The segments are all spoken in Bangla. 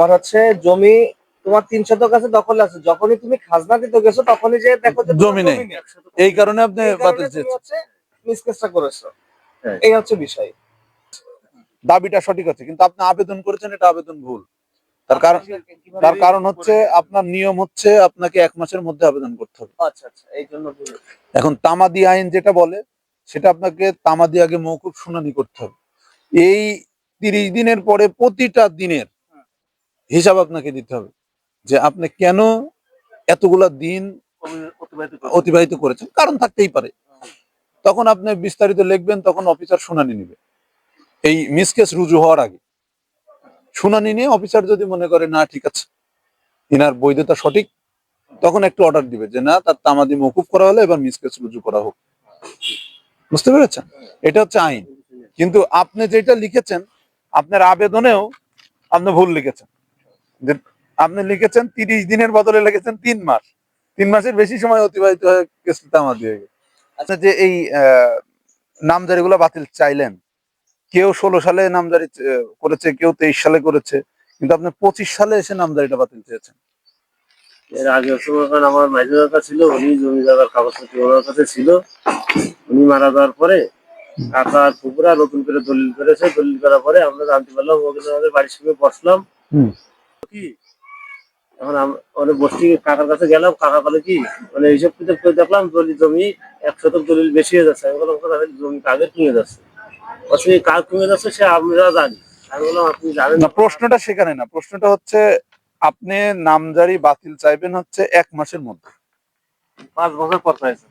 তোমার হচ্ছে জমি তোমার তিন শতক আছে দখলে আছে। যখনই তুমি খাজনা দিতে গেছো তখনই যে দেখো যে জমি নেই। এই কারণে আপনি মিসকেসটা করেছ। হ্যাঁ। এই হচ্ছে বিষয়। দাবিটা সঠিক আছে কিন্তু আপনি আবেদন করেছেন এটা আবেদন ভুল। তার কারণ তার কারণ হচ্ছে আপনার নিয়ম হচ্ছে আপনাকে এক মাসের মধ্যে আবেদন করতে হবে। আচ্ছা আচ্ছা এই জন্য এখন তামাদি আইন যেটা বলে সেটা আপনাকে তামাদি আগে মৌকুব শুনানি করতে হবে। এই তিরিশ দিনের পরে প্রতিটা দিনের হিসাব আপনাকে দিতে হবে যে আপনি কেন এতগুলা দিন অতিবাহিত করেছেন। কারণ থাকতেই পারে। তখন আপনি বিস্তারিত লিখবেন, তখন অফিসার শুনানি নিবে। এই মিসকেস রুজু হওয়ার আগে। শুনানি নিয়ে অফিসার যদি মনে করে, না, ঠিক আছে, ইনার বৈধতা সঠিক, তখন একটু অর্ডার দিবে যে, না, তার তামাদি মকুফ করা হলে, এবার মিসকেস রুজু করা হোক। বুঝতে পেরেছেন? এটা হচ্ছে আইন। কিন্তু আপনি যেটা লিখেছেন, আপনার আবেদনেও আপনি ভুল লিখেছেন। যে আপনি লিখেছেন তিরিশ দিনের বদলে লিখেছেন তিন মাস। তিন মাসের বেশি সময় অতিবাহিত হয়ে হয়ে গেছে আচ্ছা যে এই নামজারিগুলো বাতিল চাইলেন কেউ ষোলো সালে নামজারি করেছে কেউ তেইশ সালে করেছে কিন্তু আপনি পঁচিশ সালে এসে নামজারিটা বাতিল চেয়েছেন। এর আগে সময় আমার মাইজু কাকা ছিল উনি জমি জায়গার কাগজপত্র ওনার কাছে ছিল। উনি মারা যাওয়ার পরে কাকার পুকুরা নতুন করে দলিল করেছে দলিল করার পরে আমরা জানতে পারলাম ওখানে আমাদের বাড়ির সঙ্গে বসলাম। কি? এখন আম- বসছি কাকার কাছে গেলাম কাকা বলে কি মানে এইসব করে দেখলাম দলিল জমি এক শতক দলিল বেশি হয়ে যাচ্ছে। আমি বললাম "কোথায় জমি কাগের কমে যাচ্ছে? কাজ কমে যাচ্ছে সে আমরা জানি। আমি বললাম আপনি জানেন না প্রশ্নটা সেখানে না। প্রশ্নটা হচ্ছে আপনি নামজারি বাতিল চাইবেন হচ্ছে এক মাসের মধ্যে। পাঁচ বছর পর পাইছে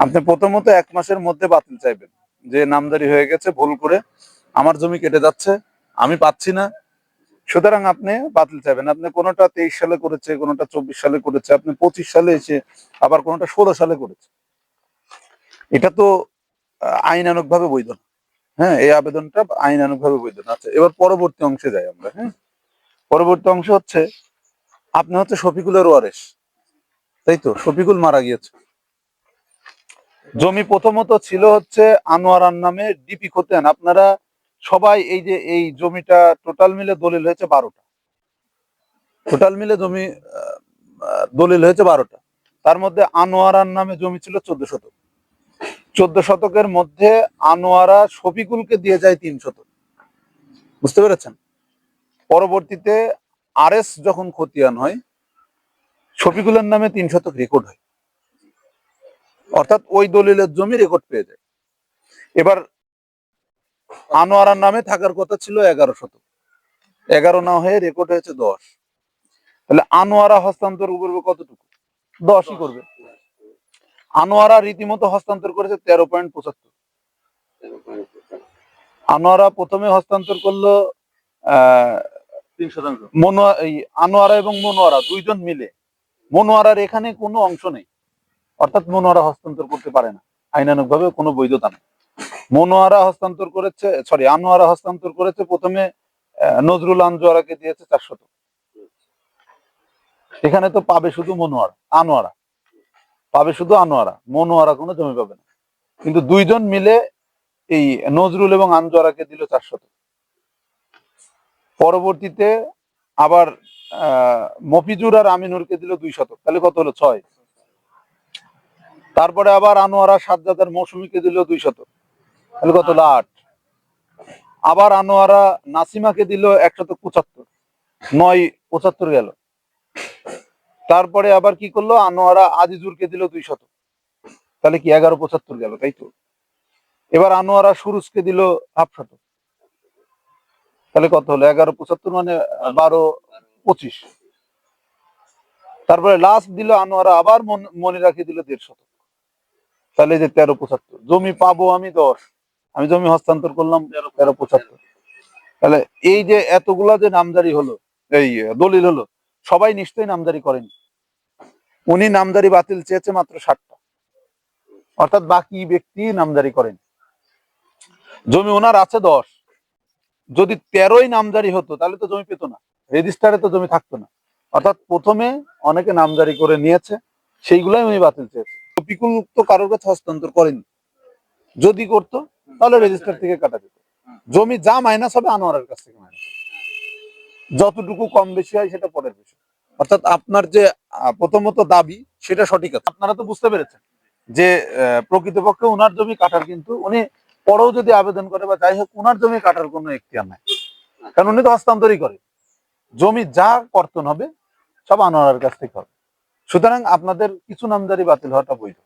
আপনি প্রথমত এক মাসের মধ্যে বাতিল চাইবেন। যে নামজারি হয়ে গেছে ভুল করে আমার জমি কেটে যাচ্ছে আমি পাচ্ছি না সুতরাং আপনি বাতিল চাইবেন। আপনি কোনোটা তেইশ সালে করেছে কোনোটা চব্বিশ সালে করেছে আপনি পঁচিশ সালে এসে আবার কোনোটা ষোলো সালে করেছে। এটা তো আহ, আইনানুগ ভাবে বৈধ না। হ্যাঁ এই আবেদনটা আইনানুগ ভাবে বৈধ না। আচ্ছা এবার পরবর্তী অংশে যাই আমরা হ্যাঁ? পরবর্তী অংশ হচ্ছে আপনি হচ্ছে শফিকুলের ওয়ারেস। তাই তো? শফিকুল মারা গিয়েছে। জমি প্রথমত ছিল হচ্ছে আনোয়ারার নামে ডিপি খতেন। আপনারা সবাই এই যে এই জমিটা টোটাল মিলে দলিল হয়েছে বারোটা। টোটাল মিলে জমি দলিল হয়েছে বারোটা। তার মধ্যে আনোয়ারার নামে জমি ছিল চোদ্দ শতক। চোদ্দ শতকের মধ্যে আনোয়ারা শফিকুলকে দিয়ে যায় তিন শতক। বুঝতে পেরেছেন? পরবর্তীতে আরএস যখন খতিয়ান হয়, শফিকুলের নামে তিন শতক রেকর্ড হয়। অর্থাৎ ওই দলিলের জমি রেকর্ড পেয়ে যায়। এবার আনোয়ারার নামে থাকার কথা ছিল এগারো শতক। এগারো না হয়ে রেকর্ড হয়েছে দশ। তাহলে আনোয়ারা হস্তান্তর করবে কতটুকু? দশই করবে। আনোয়ারা রীতিমতো হস্তান্তর করেছে তেরো পয়েন্ট পঁচাত্তর। আনোয়ারা প্রথমে হস্তান্তর করল মনোয়া আনোয়ারা এবং মনোয়ারা দুইজন মিলে। মনোয়ারার এখানে কোনো অংশ নেই। অর্থাৎ মনোয়ারা হস্তান্তর করতে পারে না। আইনানুগ ভাবে কোনো বৈধতা নেই। মনোয়ারা হস্তান্তর করেছে সরি আনোয়ারা হস্তান্তর করেছে, প্রথমে নজরুল আনজোয়ারাকে দিয়েছে এখানে তো পাবে শুধু মনোয়ারা, আনোয়ারা। পাবে শুধু আনোয়ারা, মনোয়ারা কোনো জমি পাবে না। কিন্তু দুইজন মিলে এই নজরুল এবং আনজোয়ারাকে দিল চারশত পরবর্তীতে আবার মফিজুর আর আমিনুরকে দিল দুই শতক, তাহলে কত হলো? ছয়। তারপরে আবার আনোয়ারা সাজ্জাদার মৌসুমীকে দিল দুই শতক। তাহলে কত আট। আবার আনোয়ারা নাসিমাকে দিল একশত পঁচাত্তর। নয় পঁচাত্তর গেল। তারপরে আবার কি করল? আনোয়ারা আজিজুরকে দিল দুই শতক তাহলে কি এগারো পঁচাত্তর গেল, তাই তো? এবার আনোয়ারা সুরুজকে দিল হাফ শতক তাহলে কত হলো? এগারো পঁচাত্তর মানে বারো পঁচিশ। তারপরে লাস্ট দিল আনোয়ারা, আবার মন- রাখিয়ে দিল দেড় শতক তাহলে যে তেরো পঁচাত্তর। জমি পাবো আমি দশ। আমি জমি হস্তান্তর করলাম তেরো পঁচাত্তর। তাহলে এই যে এতগুলা যে নামজারি হলো, এই দলিল হলো, সবাই নিশ্চয়ই নামজারি করেন। উনি নামজারি বাতিল চেয়েছে মাত্র ষাটটা। অর্থাৎ বাকি ব্যক্তি নামজারি করেন। জমি ওনার আছে দশ। যদি তেরোই নামজারি হতো, তাহলে তো জমি পেত না। রেজিস্টারে তো জমি থাকতো না। অর্থাৎ প্রথমে অনেকে নামজারি করে নিয়েছে, সেইগুলাই উনি বাতিল চেয়েছে। টপিকুল তো কারোর কাছে হস্তান্তর করেনি। যদি করতো তাহলে রেজিস্টার থেকে কাটা যেত। জমি যা মাইনাস হবে আনোয়ারের কাছ থেকে মাইনাস। যতটুকু কম বেশি হয় সেটা পরের বিষয়। অর্থাৎ আপনার যে প্রথমত দাবি, সেটা সঠিক আছে। আপনারা তো বুঝতে পেরেছেন যে প্রকৃতপক্ষে উনার জমি কাটার কিন্তু উনি পরেও যদি আবেদন করে বা যাই হোক, উনার জমি কাটার কোনো এখতিয়ার নাই। কারণ উনি তো হস্তান্তরই করে জমি যা কর্তন হবে, সব আনোয়ারের কাছ থেকে হবে। সুতরাং আপনাদের কিছু নামদারি বাতিল হওয়াটা বৈধ।